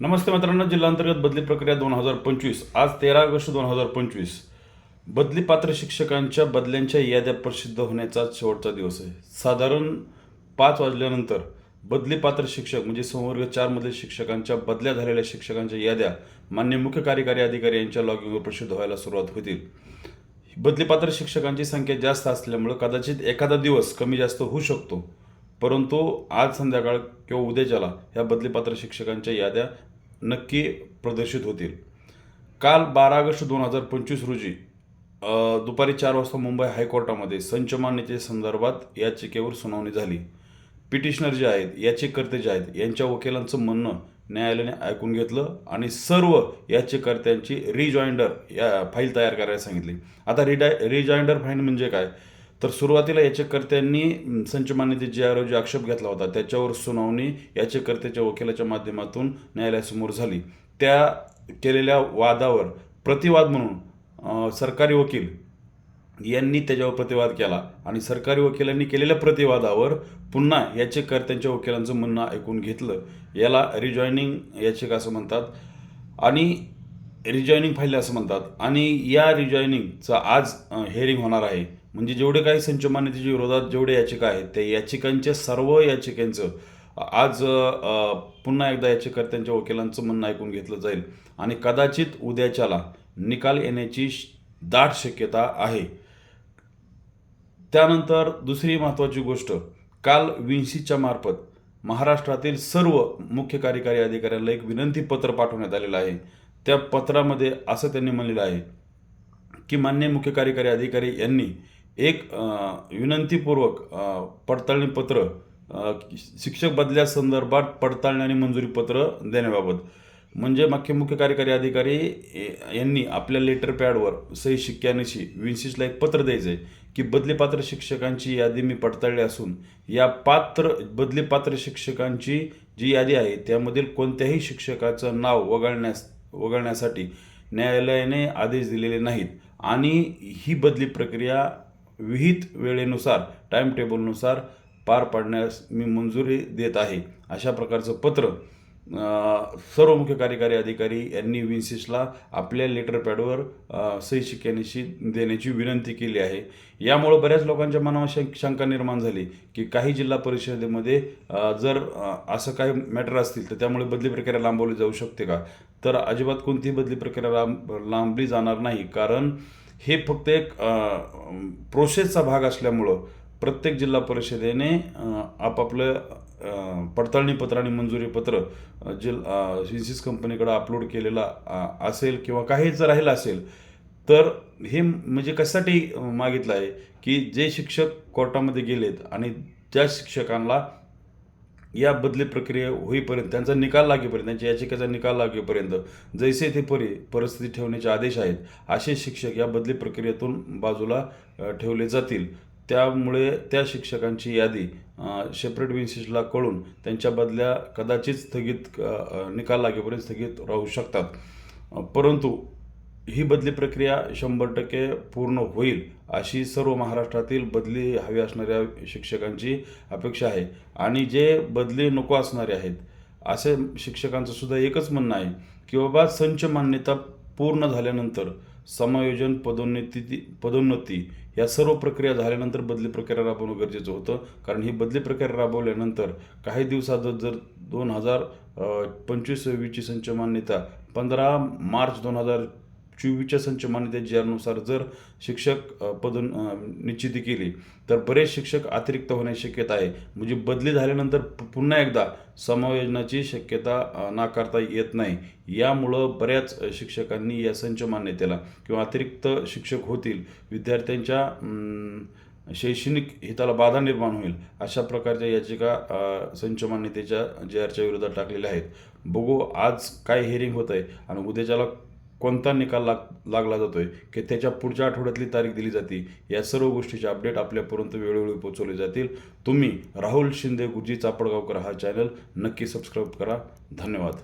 नमस्ते मित्रांनो जिल्हांतर्गत बदली प्रक्रिया दोन हजार पंचवीस आज तेरा ऑगस्ट दोन हजार पंचवीस. बदली पात्र शिक्षकांच्या बदल्यांच्या याद्या प्रसिद्ध होण्याचा शेवटचा दिवस आहे. साधारण पाच वाजल्यानंतर बदली पात्र शिक्षक म्हणजे संवर्ग चारमधील शिक्षकांच्या बदल्या झालेल्या शिक्षकांच्या याद्या मान्य मुख्य कार्यकारी अधिकारी यांच्या लॉगिंगवर प्रसिद्ध व्हायला सुरुवात होतील. बदलीपात्र शिक्षकांची संख्या जास्त असल्यामुळं कदाचित एखादा दिवस कमी जास्त होऊ शकतो. परंतु आज संध्याकाळ किंवा उद्याच्याला ह्या बदलीपात्र शिक्षकांच्या याद्या नक्की प्रदर्शित होतील. काल बारा ऑगस्ट दोन हजार पंचवीस रोजी दुपारी चार वाजता मुंबई हायकोर्टामध्ये संच मान्यते संदर्भात याचिकेवर सुनावणी झाली. पिटिशनर जे आहेत याचिकर्ते जे आहेत यांच्या वकिलांचं म्हणणं न्यायालयाने ऐकून घेतलं आणि सर्व याचिकर्त्यांची रिजॉइंडर या फाईल तयार करायला सांगितली. आता रिडाय रिजॉइंडर फाईल म्हणजे काय? तर सुरुवातीला याचिकर्त्यांनी संच मान्यते जे रोजी आक्षेप घेतला होता त्याच्यावर सुनावणी याचिकर्त्याच्या वकिलाच्या माध्यमातून न्यायालयासमोर झाली. त्या केलेल्या वादावर प्रतिवाद म्हणून सरकारी वकील यांनी त्याच्यावर प्रतिवाद केला आणि सरकारी वकिलांनी केलेल्या प्रतिवादावर पुन्हा याचिकाकर्त्यांच्या वकिलांचं म्हणणं ऐकून घेतलं. याला रिजॉईनिंग याचिका असं म्हणतात. आणि रिजॉईनिंग फाईल असं म्हणतात. आणि या रिजॉईनिंगचं आज हेअरिंग होणार आहे. म्हणजे जेवढे काही संच मान्यतेच्या विरोधात जेवढे याचिका आहेत त्या याचिकांच्या सर्व याचिकांचं आज पुन्हा एकदा याचिकाकर्त्यांच्या वकिलांचं म्हणणं ऐकून घेतलं जाईल. आणि कदाचित उद्याच्याला निकाल येण्याची दाट शक्यता आहे. त्यानंतर दुसरी महत्त्वाची गोष्ट काल विन्सीच्या मार्फत महाराष्ट्रातील सर्व मुख्य कार्यकारी अधिकाऱ्यांना एक विनंती पत्र पाठवण्यात आलेलं आहे. त्या पत्रामध्ये असं त्यांनी म्हणलेलं आहे की मान्य मुख्य कार्यकारी अधिकारी यांनी एक विनंतीपूर्वक पडताळणी पत्र शिक्षक बदल्यासंदर्भात पडताळणी आणि मंजुरी पत्र देण्याबाबत. म्हणजे मुख्य मुख्य कार्यकारी अधिकारी यांनी आपल्या लेटर पॅडवर सही शिक्क्यानिशी विन्सिसला एक पत्र द्यायचं आहे की बदलीपात्र शिक्षकांची यादी मी पडताळली असून या पात्र बदलीपात्र शिक्षकांची जी यादी आहे त्यामधील कोणत्याही शिक्षकाचं नाव वगळण्यास वगळण्यासाठी न्यायालयाने आदेश दिलेले नाहीत. आणि ही बदली प्रक्रिया विहित वेळेनुसार टाईमटेबलनुसार पार पाडण्यास मी मंजुरी देत आहे. अशा प्रकारचं पत्र सर्व मुख्य कार्यकारी अधिकारी यांनी विन्सिसला आपल्या लेटर पॅडवर सही शिक्क्यानिशी देण्याची विनंती केली आहे. यामुळं बऱ्याच लोकांच्या मनावर शंक शंका निर्माण झाली की काही जिल्हा परिषदेमध्ये जर असं काही मॅटर असतील तर त्यामुळे बदली प्रक्रिया लांबवली जाऊ शकते का? तर अजिबात कोणतीही बदली प्रक्रिया लांब लांबली जाणार नाही. कारण हे फक्त एक प्रोसेसचा भाग असल्यामुळं प्रत्येक जिल्हा परिषदेने आपापलं पडताळणी पत्र आणि मंजुरी पत्र अ, जिल सिन्सिस कंपनीकडं अपलोड केलेला असेल किंवा काही जर राहिलं असेल तर हे म्हणजे कशासाठी मागितलं आहे? की जे शिक्षक कोर्टामध्ये गेलेत आणि त्या शिक्षकांना या बदली प्रक्रिया होईपर्यंत त्यांचा निकाल लागेपर्यंत त्यांच्या याचिकेचा निकाल लागेपर्यंत जैसे ते परी परिस्थिती ठेवण्याचे आदेश आहेत असे शिक्षक या बदली प्रक्रियेतून बाजूला ठेवले जातील. त्यामुळे त्या शिक्षकांची यादी सेपरेट विन्सिसला कळून त्यांच्या बदल्या कदाचित स्थगित निकाल लागेपर्यंत स्थगित राहू शकतात. परंतु ही बदली प्रक्रिया शंभर टक्के पूर्ण होईल अशी सर्व महाराष्ट्रातील बदली हवी असणाऱ्या शिक्षकांची अपेक्षा आहे. आणि जे बदली नको असणारे आहेत असे शिक्षकांचं सुद्धा एकच म्हणणं आहे की बाबा संच मान्यता पूर्ण झाल्यानंतर समायोजन पदोन्नती पदोन्नती या सर्व प्रक्रिया झाल्यानंतर बदली प्रक्रिया राबवणं गरजेचं होतं. कारण ही बदली प्रक्रिया राबवल्यानंतर काही दिवसात जर दोन हजार पंचवीस सव्वीसची संच मान्यता पंधरा मार्च दोन हजार चोवीसच्या संच मान्यते ज्यानुसार जर शिक्षक पद निश्चिती केली तर बरेच शिक्षक अतिरिक्त होण्याची शक्यता आहे. म्हणजे बदली झाल्यानंतर पुन्हा एकदा समायोजनाची शक्यता नाकारता येत नाही. यामुळं बऱ्याच शिक्षकांनी या संच मान्यतेला किंवा अतिरिक्त शिक्षक होतील विद्यार्थ्यांच्या शैक्षणिक हिताला बाधा निर्माण होईल अशा प्रकारच्या याचिका संच मान्यतेच्या जे आरच्या विरोधात टाकलेल्या आहेत. बघू आज काय हिअरिंग होत आहे आणि उद्याच्याला कोणता निकाल लाग लागला जातोय की त्याच्या पुढच्या आठवड्यातली तारीख दिली जाते या सर्व गोष्टीचे अपडेट आपल्यापर्यंत वेळोवेळी पोहोचवले जातील. तुम्ही राहुल शिंदे गुरुजी चापडगावकर हा चॅनल नक्की सबस्क्राईब करा. धन्यवाद.